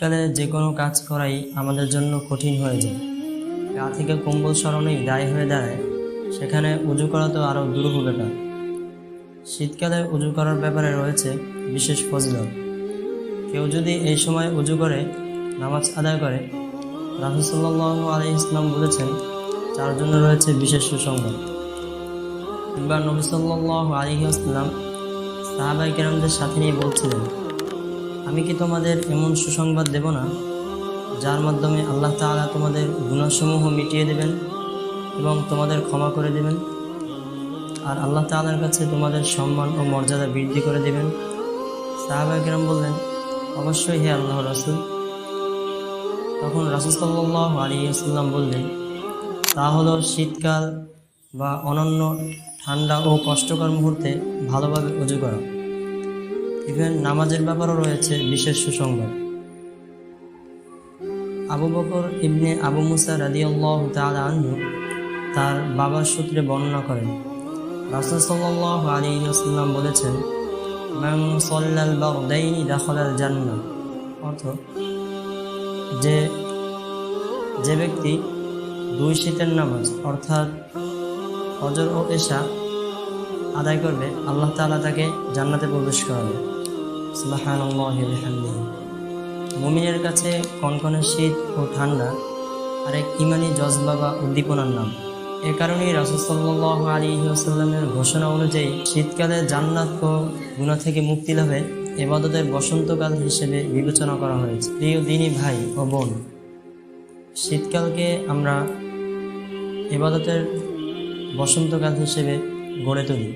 শীতকালে যে কোনো কাজ করাই আমাদের জন্য কঠিন হয়ে যায়। গা থেকে কম্বল সরানোই দায় হয়ে দাঁড়ায়। সেখানে উজু করা তো আরও দুরূহ ব্যাপার। শীতকালে উজু করার ব্যাপারে রয়েছে বিশেষ ফজিলত। কেউ যদি এই সময় উজু করে, নামাজ আদায় করে রাহুসাল্লাহ আলী ইসলাম বলেছেন, তার জন্য রয়েছে বিশেষ সুসংবাদ। একবার নবী সাল্লাহ আলী আসলাম সাহাবাই কেরামদের সাথে নিয়ে বলছিলেন আমি কি তোমাদের এমন সুসংবাদ দেব না, যার মাধ্যমে আল্লাহ তাআলা তোমাদের গুণাসমূহ মিটিয়ে দেবেন এবং তোমাদের ক্ষমা করে দেবেন? আর আল্লাহ তাআলার কাছে তোমাদের সম্মান ও মর্যাদা বৃদ্ধি করে দেবেন। সাহাবাই কেরাম বললেন, অবশ্যই হে আল্লাহ রাসুল। তখন রাসুল সাল্লাহ আলী আসাল্লাম বললেন, তা হলো শীতকাল বা অনন্য ঠান্ডা ও কষ্টকর মুহূর্তে ভালোভাবে উজু করা। ইভেন নামাজের ব্যাপারও রয়েছে বিশেষ সুসংবাদ। আবু বকর ইবনে আবু মুসা রাদিয়াল্লাহ তাআলা আনহু তার বাবার সূত্রে বর্ণনা করেন। রাসূল আলাইহি ওয়াসাল্লাম বলেছেন, মান সাল্লাল বাগদাইনি দাখালাল জান্নাহ। অর্থ, যে যে ব্যক্তি দুই শীতের নামাজ, অর্থাৎ ফজর ও এশা আদায় করবে, আল্লাহ তাআলা তাকে জান্নাতে প্রবেশ করাবে। মুমিনের কাছে কনকনে শীত ও ঠান্ডা আরেক ইমানি জজবা বা উদ্দীপনার নাম। এ কারণেই রাসুসাল্লাহ আলী আসাল্লামের ঘোষণা অনুযায়ী শীতকালে জান্নাত ও গুণা থেকে মুক্তি লাভে এবাদতের বসন্তকাল হিসেবে বিবেচনা করা হয়েছে। প্রিয় দিনী ভাই ও বোন, শীতকালকে আমরা এবাদতের বসন্তকাল হিসেবে গড়ে তুলি।